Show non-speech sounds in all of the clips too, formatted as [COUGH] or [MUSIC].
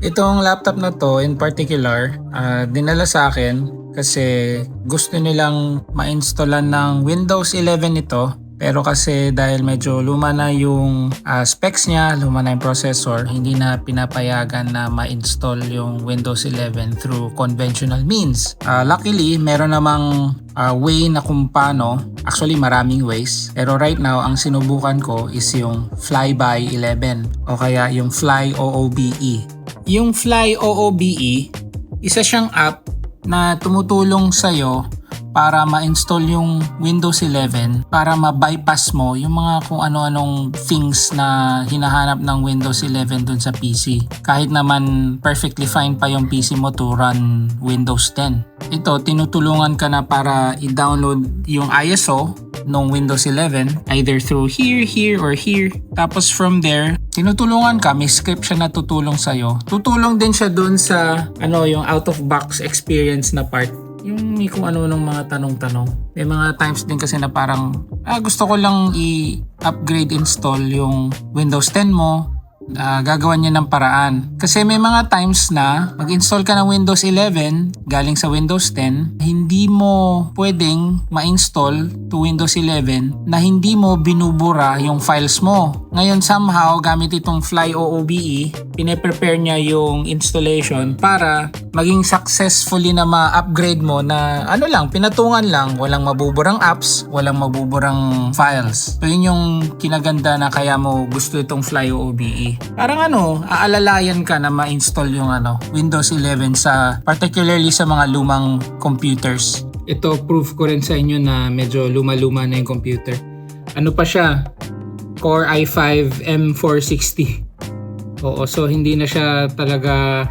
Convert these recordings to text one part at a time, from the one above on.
Itong laptop na to in particular, ah, dinala sa akin kasi gusto nilang ma-installan ng Windows 11 ito. Pero kasi dahil medyo luma na yung ah, specs niya, luma na yung processor, hindi na pinapayagan na ma-install yung Windows 11 through conventional means. Ah, luckily, meron namang ah, way na kung paano, actually maraming ways. Pero right now, ang sinubukan ko is yung Flyby 11 o kaya yung Fly OOBE. Yung Fly OOBE, isa siyang app na tumutulong sa'yo para ma-install yung Windows 11 para ma-bypass mo yung mga kung ano-anong things na hinahanap ng Windows 11 dun sa PC. Kahit naman perfectly fine pa yung PC mo to run Windows 10. Ito, tinutulungan ka na para i-download yung ISO ng Windows 11 either through here, here, or here. Tapos from there, tinutulungan ka, may script siya na tutulong sa'yo. Tutulong din siya dun sa ano, yung out-of-box experience na part yung may kung ano ng mga tanong-tanong. May mga times din kasi na parang ah, gusto ko lang i-upgrade install yung Windows 10 mo. Ah, gagawan niya ng paraan. Kasi may mga times na mag-install ka ng Windows 11 galing sa Windows 10, hindi mo pwedeng ma-install to Windows 11 na hindi mo binubura yung files mo. Ngayon somehow gamit itong Fly OOBE, pine-prepare niya yung installation para maging successfully na ma-upgrade mo na ano lang, pinatungan lang, walang mabuburang apps, walang mabuburang files. So yun yung kinaganda na kaya mo gusto itong Fly OOBE. Parang ano, aalalayan ka na ma-install yung ano, Windows 11 sa particularly sa mga lumang computers. Ito proof ko rin sa inyo na medyo luma-luma na yung computer. Ano pa siya? Core i5 M460. Oo, so hindi na siya talaga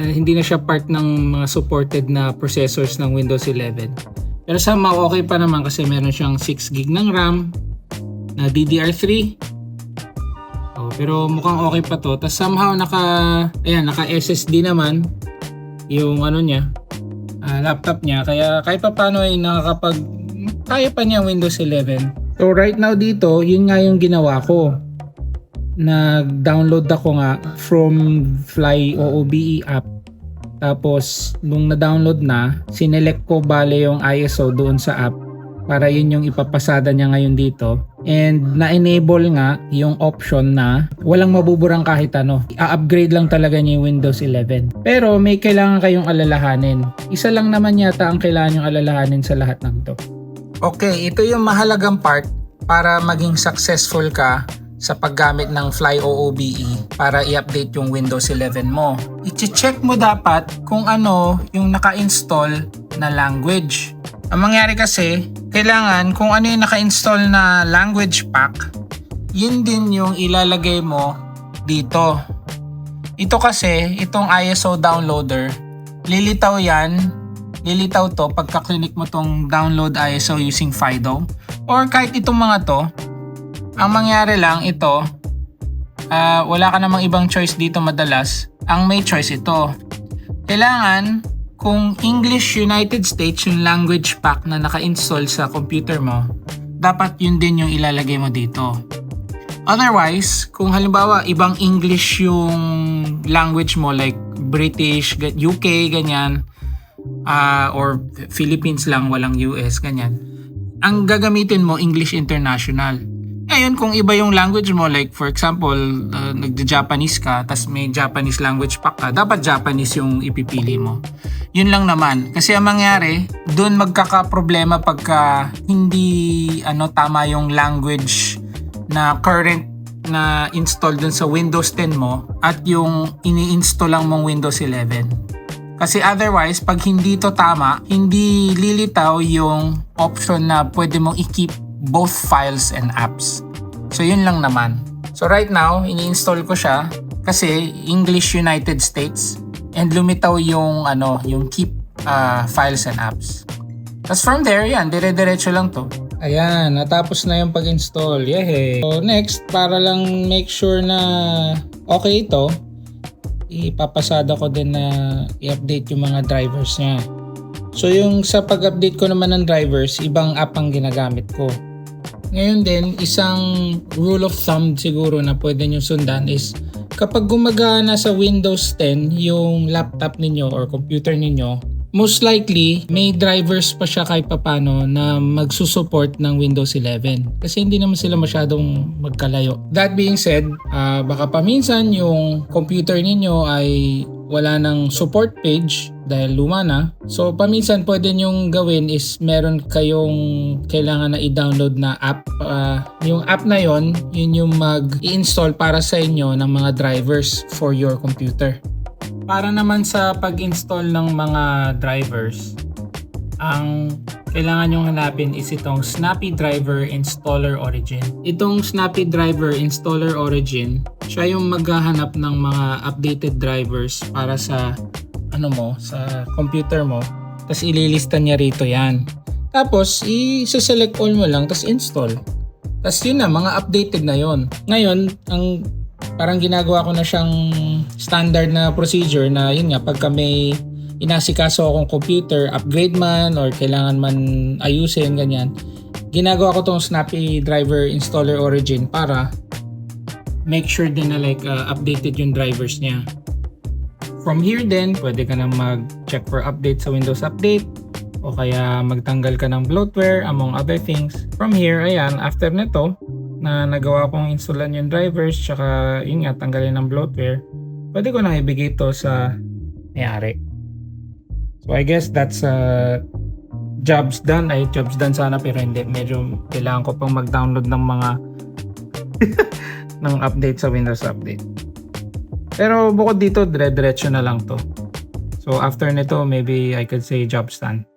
uh, hindi na siya part ng mga supported na processors ng Windows 11. Pero somehow okay pa naman kasi meron siyang 6 gig ng RAM na DDR3. Pero mukhang okay pa to. Tapos somehow naka ayan, naka SSD naman yung ano niya, ah, laptop niya. Kaya kahit pa paano ay nakakapag kaya pa niya Windows 11. So right now dito, yun nga yung ginawa ko nag-download ako nga from Fly OOBE app. Tapos, nung na-download na, sinelect ko bale yung ISO doon sa app para yun yung ipapasada niya ngayon dito. And na-enable nga yung option na walang mabuburang kahit ano. I-upgrade lang talaga niya yung Windows 11. Pero may kailangan kayong alalahanin. Isa lang naman yata ang kailangan yung alalahanin sa lahat ng to. Okay, ito yung mahalagang part para maging successful ka sa paggamit ng Fly OOBE para i-update yung Windows 11 mo. I-check mo dapat kung ano yung naka-install na language. Ang mangyari kasi, kailangan kung ano yung naka-install na language pack, yun din yung ilalagay mo dito. Ito kasi, itong ISO downloader, lilitaw yan, lilitaw to pagka-click mo tong download ISO using FIDO or kahit itong mga to, ang mangyari lang ito, ah, wala ka namang ibang choice dito madalas. Ang may choice ito. Kailangan, kung English United States yung language pack na naka-install sa computer mo, dapat yun din yung ilalagay mo dito. Otherwise, kung halimbawa ibang English yung language mo like British, UK, ganyan, ah, or Philippines lang, walang US, ganyan, ang gagamitin mo English International. Ngayon, kung iba yung language mo, like for example, uh, nagja-Japanese ka, tas may Japanese language pack ka, dapat Japanese yung ipipili mo. Yun lang naman. Kasi ang mangyari, doon magkakaproblema pagka hindi ano tama yung language na current na install dun sa Windows 10 mo at yung ini-install lang mong Windows 11. Kasi otherwise, pag hindi to tama, hindi lilitaw yung option na pwede mong i-keep both files and apps. So yun lang naman. So right now, ini-install ko siya kasi English United States and lumitaw yung ano, yung keep uh, files and apps. Tapos from there, yan, dire-diretso lang to. Ayan, natapos na yung pag-install. Yehey. So next, para lang make sure na okay ito, ipapasada ko din na i-update yung mga drivers niya. So yung sa pag-update ko naman ng drivers, ibang app ang ginagamit ko. Ngayon din, isang rule of thumb siguro na pwede nyo sundan is kapag gumagana sa Windows 10 yung laptop ninyo or computer ninyo, most likely may drivers pa siya kahit papano na magsusupport ng Windows 11 kasi hindi naman sila masyadong magkalayo. That being said, ah, baka paminsan yung computer ninyo ay wala ng support page dahil luma na. So paminsan pwede nyong gawin is meron kayong kailangan na i-download na app. Ah, yung app na yon, yun yung mag-i-install para sa inyo ng mga drivers for your computer. Para naman sa pag-install ng mga drivers, ang kailangan nyong hanapin is itong Snappy Driver Installer Origin. Itong Snappy Driver Installer Origin, siya yung maghahanap ng mga updated drivers para sa ano mo, sa computer mo. Tapos ililista niya rito yan. Tapos, i-select all mo lang, tapos install. Tapos yun na, mga updated na yon. Ngayon, ang parang ginagawa ko na siyang standard na procedure na yun nga, pagka may inasikaso akong computer, upgrade man or kailangan man ayusin, ganyan. Ginagawa ko tong Snappy Driver Installer Origin para make sure din na like uh, updated yung drivers niya. From here din, pwede ka na mag-check for update sa Windows Update o kaya magtanggal ka ng bloatware among other things. From here, ayan, after nito, na nagawa kong installan yung drivers tsaka yun nga, tanggalin ng bloatware, pwede ko na ibigay ito sa may-ari. So I guess that's uh, jobs done. Ay, jobs done sana pero hindi. Medyo kailangan ko pang mag-download ng mga [LAUGHS] ng update sa Windows Update. Pero bukod dito, dire-diretso na lang to. So after nito, maybe I could say jobs done.